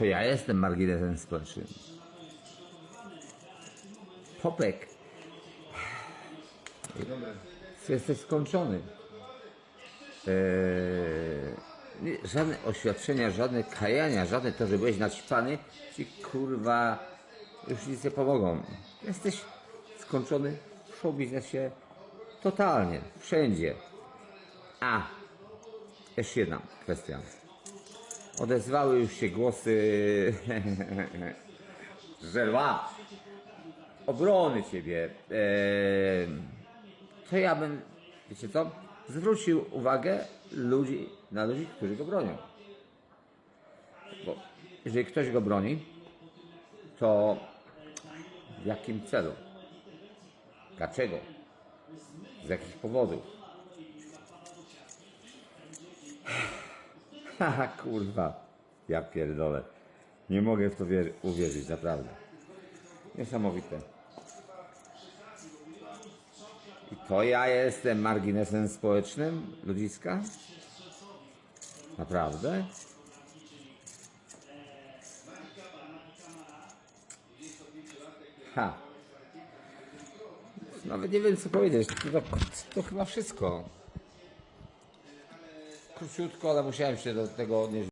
To ja jestem marginesem społecznym. Popek, jesteś skończony. Eee, żadne oświadczenia, żadne kajania, żadne to, że byłeś naćpany, ci kurwa już nic nie pomogą. Jesteś skończony w show biznesie totalnie, wszędzie. A, jeszcze jedna kwestia. Odezwały już się głosy żelwa obrony ciebie. To ja bym, wiecie co, zwrócił uwagę ludzi, na ludzi, którzy go bronią. Bo jeżeli ktoś go broni, to w jakim celu? Dlaczego? Z jakich powodów? Haha, kurwa. Ja pierdolę. Nie mogę w to wier- uwierzyć, naprawdę. Niesamowite. I to ja jestem marginesem społecznym ludziska? Naprawdę? Ha. Nawet nie wiem co powiedzieć. To, to chyba wszystko. Króciutko, ale musiałem się do tego odnieść.